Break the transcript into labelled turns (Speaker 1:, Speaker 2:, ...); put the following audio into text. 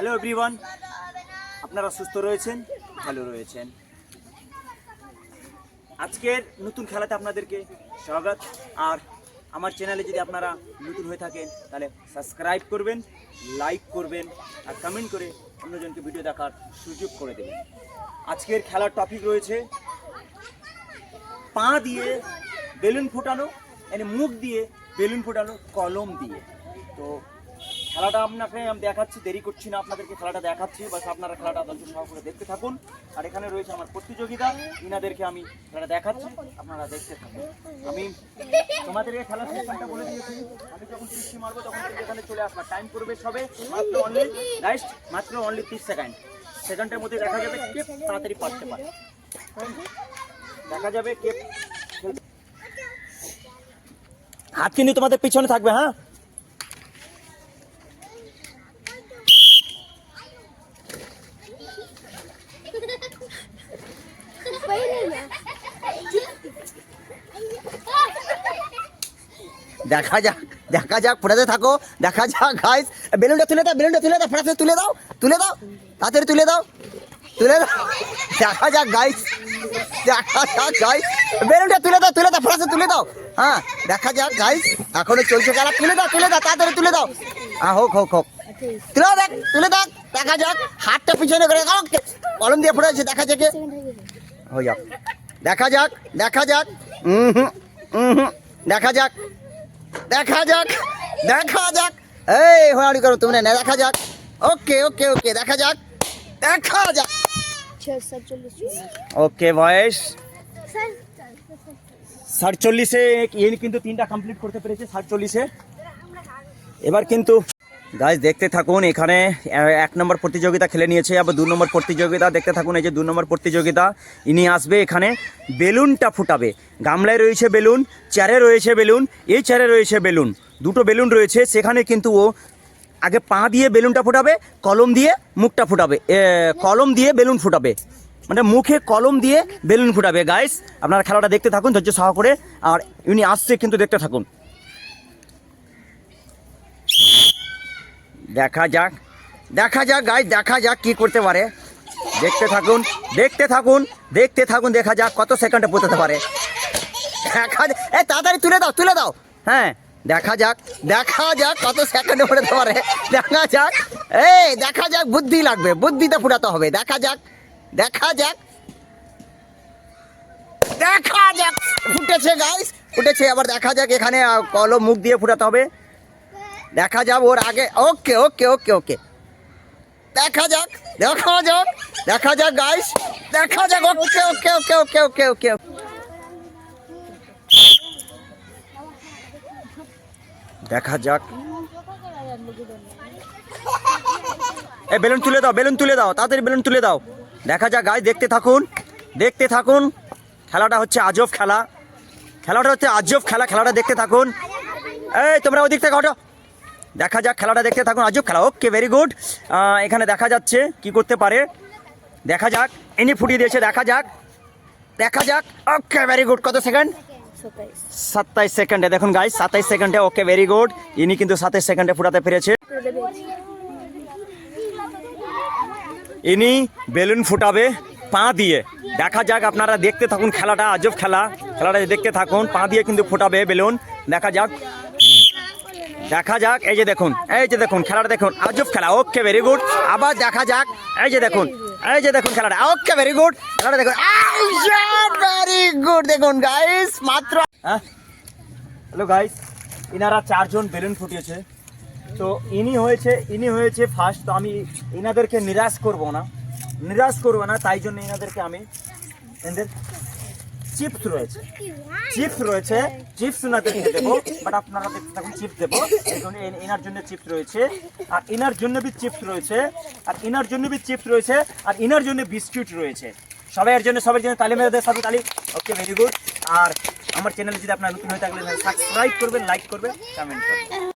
Speaker 1: Hello everyone আপনারা সুস্থ রয়েছেন? ভালো রয়েছেন। আজকের নতুন খেলাতে আপনাদেরকে স্বাগত। আর আমার চ্যানেলে যদি আপনারা নতুন হয়ে থাকেন, তাহলে সাবস্ক্রাইব করবেন, লাইক করবেন, আর কমেন্ট করে অন্যজনকে ভিডিও দেখার সুযোগ করে দেবেন। আজকের খেলার টপিক রয়েছে, পা দিয়ে বেলুন ফোটানো মানে মুখ দিয়ে বেলুন ফোটানো, কলম দিয়ে। তো খেলাটা আপনাকে আমি দেখাচ্ছি, দেরি করছি না আপনাদেরকে খেলাটা দেখাচ্ছি, বাস আপনারা খেলাটা ধৈর্য সহকারে দেখতে থাকুন। আর এখানে রয়েছে আমার প্রতিযোগিতা, ইনাদেরকে আমি খেলাটা দেখাচ্ছি, আপনারা দেখতে থাকুন। আমি তোমাদেরকে খেলার সিস্টেমটা বলে দিয়েছি, আমি যখন সৃষ্টি মারবো তখন এখানে চলে আসবা। টাইম করবে সবে মাত্র অনলি লাইস্ট মাত্র অনলি তিরিশ সেকেন্ড সেকেন্ডের মধ্যে দেখা যাবে কে তাড়াতাড়ি পারতে পারে। দেখা যাবে কে হাত কিন্তু তোমাদের পিছনে থাকবে হ্যাঁ?
Speaker 2: দেখা যাক দেখা যাক ফোটাতে থাকো দেখা যাক গাইস বেলুনটা তুলে দাও বেলুনটা তুলে দাও ফোটাতে তুলে দাও তুলে দাও তাড়াতাড়ি তুলে দাও তুলে দাও দেখা যাক গাইস দেখা যাক গাইস বেলুনটা তুলে দাও তুলে দাও ফোটাতে তুলে দাও হ্যাঁ দেখা যাক গাইস এখনও চলছে খেলা তুলে দাও তুলে দাও তাড়াতাড়ি তুলে দাও হ্যাঁ হোক হোক হোক তুলে দেখ তুলে দেখ দেখা যাক হাতটা পিছনে করে দাও কলম দিয়ে ফোটাচ্ছে দেখা যাক হয়ে যাক দেখা যাক দেখা যাক হুম হুম হুম দেখা যাক দেখা যাক দেখা যাক। এই হোয়াড়ি করো তুমি না, দেখা যাক। ওকে ওকে ওকে, দেখা যাক দেখা যাক। ওকে, বয়স।
Speaker 1: সাতচল্লিশে ইয়ে কিন্তু তিনটা কমপ্লিট করতে পেরেছে, সাতচল্লিশে। এবার কিন্তু
Speaker 2: গাইজ দেখতে থাকুন, এখানে এক নম্বর প্রতিযোগিতা খেলে নিয়েছে, আবার দু নম্বর প্রতিযোগিতা, দেখতে থাকুন, এই যে দু নম্বর প্রতিযোগিতা, ইনি আসবে এখানে, বেলুনটা ফুটাবে। গামলায় রয়েছে বেলুন, চেয়ারে রয়েছে বেলুন, এই চেয়ারে রয়েছে বেলুন, দুটো বেলুন রয়েছে, সেখানে কিন্তু ও আগে পা দিয়ে বেলুনটা ফুটাবে, কলম দিয়ে মুখটা ফুটাবে কলম দিয়ে বেলুন ফুটাবে মানে মুখে কলম দিয়ে বেলুন ফুটাবে গাইস আপনারা খেলাটা দেখতে থাকুন, ধৈর্য সহ করে আর ইনি আসছে কিন্তু দেখতে থাকুন। দেখা যাক। দেখা যাক গাইস দেখা যাক কি করতে পারে। দেখতে থাকুন দেখতে থাকুন দেখতে থাকুন, দেখা যাক কত সেকেন্ডে পৌঁছাতে পারে। দেখা এ, তাড়াতাড়ি তুলে দাও তুলে দাও। হ্যাঁ দেখা যাক দেখা যাক কত সেকেন্ডে পড়তে পারে। দেখা যাক এই দেখা যাক, বুদ্ধি লাগবে বুদ্ধিতে ফুটাতে হবে। দেখা যাক দেখা যাক। দেখা যাক, ফুটেছে গাইস ফুটেছে। আবার দেখা যাক এখানে কলম মুখ দিয়ে ফুটাতে হবে। দেখা যাক ওর আগে। ওকে ওকে ওকে ওকে দেখা যাক দেখা যাক দেখা যাক গাইস দেখা যাক ওকে ওকে ওকে ওকে ওকে ওকে দেখা যাক। এ বেলুন তুলে দাও, বেলুন তুলে দাও, তাড়াতাড়ি বেলুন তুলে দাও। দেখা যাক গাইস দেখতে থাকুন দেখতে থাকুন। খেলাটা হচ্ছে আজব খেলা। খেলাটা হচ্ছে আজব খেলা, খেলাটা দেখতে থাকুন। এই, তোমরা ওদিক থেকে হটো দেখা যাক, খেলাটা দেখতে থাকুন। আজব খেলা। ওকে ভেরি গুড এখানে দেখা যাচ্ছে কি করতে পারে। দেখা যাক ইনি ফুটিয়ে দিয়েছে, দেখা যাক। দেখা যাক। ওকে ভেরি গুড কত সেকেন্ড সাতাইশ সেকেন্ডে দেখুন গাইস সাতাইশ সেকেন্ডে ওকে ভেরি গুড ইনি কিন্তু সাতাইশ সেকেন্ডে ফুটাতে পেরেছে। ইনি বেলুন ফুটাবে, পা দিয়ে। দেখা যাক, আপনারা দেখতে থাকুন খেলাটা। আজব খেলা। খেলাটা দেখতে থাকুন। পা দিয়ে কিন্তু ফুটাবে বেলুন। দেখা যাক। দেখা যাক, এই যে দেখুন, এই যে দেখুন খেলাটা দেখুন, আজব খেলা, ওকে ভেরি গুড আবার দেখা যাক, এই যে দেখুন, এই যে দেখুন খেলাটা, ওকে ভেরি গুড খেলাটা দেখুন ভেরি গুড দেখুন গাইস মাত্র
Speaker 1: হ্যাঁ? হ্যালো গাইস ইনারা চারজন বেলুন ফুটিয়েছে। তো ইনি হয়েছে ইনি হয়েছে ফার্স্ট তো আমি ইনাদেরকে নিরাশ করব না। নিরাশ করব না, তাই জন্য ইনাদেরকে আমি এদের চিপস রয়েছে। চিপস রয়েছে চিপস ওনাদেরকে দেবো বাট আপনারা দেখতে থাকুন চিপস দেবো। এনার জন্য চিপস রয়েছে আর এনার জন্য বি চিপস রয়েছে আর এনার জন্য বি চিপস রয়েছে আর এনার জন্য বিস্কুট রয়েছে। সবাইয়ের জন্য সবার জন্য তালি মেরে দেয় সবাই তালি। ওকে ভেরি গুড আর আমার চ্যানেল যদি আপনার নতুন হয়ে থাকলে সাবস্ক্রাইব করবেন লাইক করবেন কমেন্ট করবেন।